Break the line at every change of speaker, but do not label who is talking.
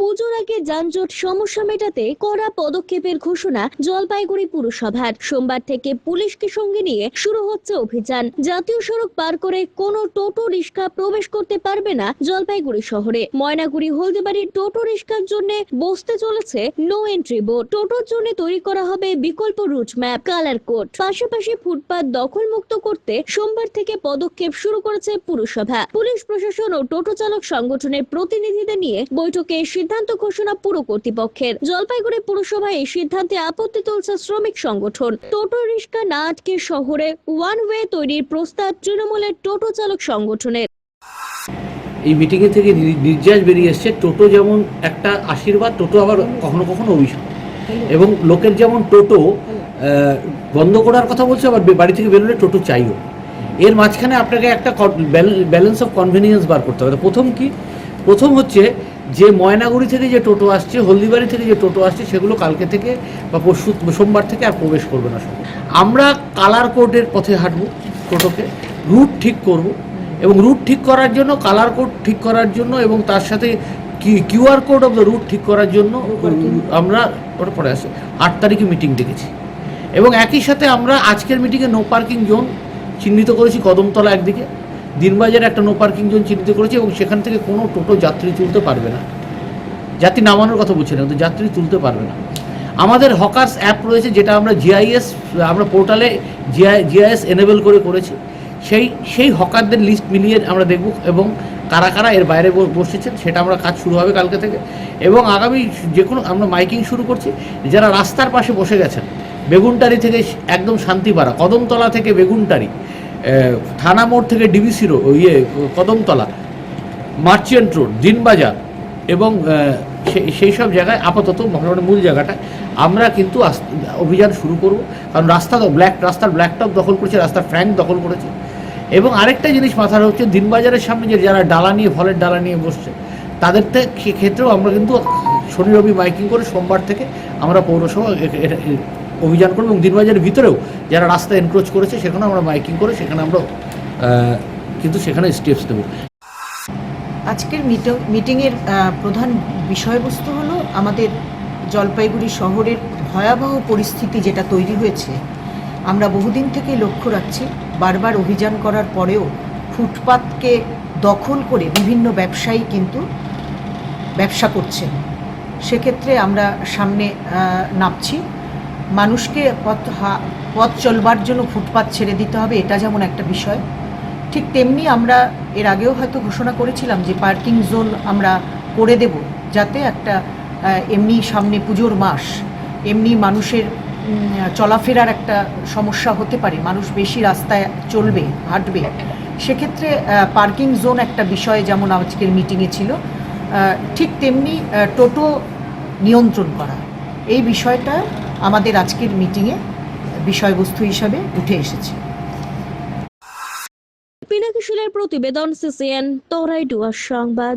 পুজোর আগে যানজট সমস্যা মেটাতে কড়া পদক্ষেপের ঘোষণা জলপাইগুড়ি পুরসভার। সোমবার থেকে পুলিশকে সঙ্গে নিয়ে শুরু হচ্ছে অভিযান। জাতীয় সড়ক পার করে কোনো টোটো রিক্সা প্রবেশ করতে পারবে না জলপাইগুড়ি শহরে। ময়নাগুড়ি হলদিবাড়ির টোটো রিক্সার জন্য বসতে চলেছে নো এন্ট্রি বোর্ড টোটোর জন্য তৈরি করা হবে বিকল্প রুট ম্যাপ কালার কোড পাশাপাশি ফুটপাত দখলমুক্ত করতে সোমবার থেকে পদক্ষেপ শুরু করেছে পুরসভা। পুলিশ প্রশাসন ও টোটো চালক সংগঠনের প্রতিনিধিদের নিয়ে বৈঠকে সিদ্ধান্ত ঘোষণা পুর কর্তৃপক্ষের। জলপাইগুড়ি পুরসভায় এই সিদ্ধান্তে আপত্তি তুলছে শ্রমিক সংগঠন। টোটো রিক্সা না আটকে শহরে ওয়ান ওয়ে তৈরির প্রস্তাব তৃণমূলের টোটো চালক সংগঠনের।
এই মিটিংয়ে থেকে নির্যাস বেরিয়ে এসছে। টোটো যেমন একটা আশীর্বাদ, টোটো আবার কখনো কখনো অভিশাপ। এবং লোকের যেমন টোটো বন্ধ করার কথা বলছে, আবার বাড়ি থেকে বেরোলে টোটো চাইও। এর মাঝখানে আপনাকে একটা ব্যালেন্স অফ কনভেনিয়েন্স বার করতে হবে। প্রথম কি? প্রথম হচ্ছে যে ময়নাগুড়ি থেকে যে টোটো আসছে, হলদিবাড়ি থেকে যে টোটো আসছে, সেগুলো কালকে থেকে বা পরশু, সোমবার থেকে আর প্রবেশ করবে না আমরা কালার কোডের পথে হাঁটবো টোটোকে, রুট ঠিক করব এবং রুট ঠিক করার জন্য, কালার কোড ঠিক করার জন্য এবং তার সাথে QR code of the route ঠিক করার জন্য আমরা ওটা পরে আসে আট তারিখে মিটিং ডেকেছি। এবং একই সাথে আমরা আজকের মিটিংয়ে নো পার্কিং জোন চিহ্নিত করেছি কদমতলা একদিকে। দিনবাজারে একটা নো পার্কিং জোন চিহ্নিত করেছে এবং সেখান থেকে কোনো টোটো যাত্রী তুলতে পারবে না। যাত্রী নামানোর কথা বলছি না, কিন্তু যাত্রী তুলতে পারবে না। আমাদের হকার্স অ্যাপ রয়েছে যেটা আমরা জিআইএস আমরা পোর্টালে জিআই জিআইএস এনেবল করে করেছি। সেই সেই হকারদের লিস্ট মিলিয়ে আমরা দেখব এবং কারা কারা এর বাইরে বসেছেন, সেটা আমরা কাজ শুরু হবে কালকে থেকে। এবং আগামী যে কোনো, আমরা মাইকিং শুরু করছি। যারা রাস্তার পাশে বসে গেছেন, বেগুনটারি থেকে একদম শান্তিপাড়া, কদমতলা থেকে বেগুনটারি থানা মোড় থেকে ডিবিসি রো ইয়ে কদমতলা, মার্চেন্ট রোড, দিনবাজার এবং সেই সব জায়গায় আপাতত মোটামুটি মূল জায়গাটা আমরা কিন্তু অভিযান শুরু করব। কারণ রাস্তা ব্ল্যাক, রাস্তার ব্ল্যাক টপ দখল করেছে, রাস্তার ফ্র্যাঙ্ক দখল করেছে। এবং আরেকটা জিনিস মাথার হচ্ছে, দিনবাজারের সামনে যে যারা ডালা নিয়ে ফলের ডালা নিয়ে বসছে, তাদের ক্ষেত্রেও আমরা কিন্তু শনি, রবি, মাইকিং করে সোমবার থেকে আমরা পৌরসভা অভিযান করব এবং দিনবাজারের ভিতরেও যারা রাস্তা এনক্রোচ করেছে সেখানে আমরা মাইকিং করে, সেখানে আমরা কিন্তু সেখানে স্টেপস দেবো
আজকের মিট- মিটিংয়ের প্রধান বিষয়বস্তু হলো আমাদের জলপাইগুড়ি শহরের ভয়াবহ পরিস্থিতি যেটা তৈরি হয়েছে। আমরা বহুদিন থেকে লক্ষ্য রাখছি, বারবার অভিযান করার পরেও ফুটপাতকে দখল করে বিভিন্ন ব্যবসায়ী কিন্তু ব্যবসা করছেন। সেক্ষেত্রে আমরা সামনে নামছি। মানুষকে পথ পথ চলবার জন্য ফুটপাত ছেড়ে দিতে হবে, এটা যেমন একটা বিষয়। ঠিক তেমনি আমরা এর আগেও হয়তো ঘোষণা করেছিলাম যে পার্কিং জোন আমরা করে দেব, যাতে একটা এমনি সামনে পুজোর মাস, এমনি মানুষের চলাফেরার একটা সমস্যা হতে পারে, মানুষ বেশি রাস্তায় চলবে, হাঁটবে। সেক্ষেত্রে পার্কিং জোন একটা বিষয় যেমন আজকের মিটিংয়ে ছিল ঠিক তেমনি টোটো নিয়ন্ত্রণ করা, এই বিষয়টা আমাদের আজকের মিটিংয়ে বিষয়বস্তু হিসাবে উঠে এসেছে।
পিনাকিশুলের প্রতিবেদন সিসিএন তরাই ডুয়ার সংবাদ।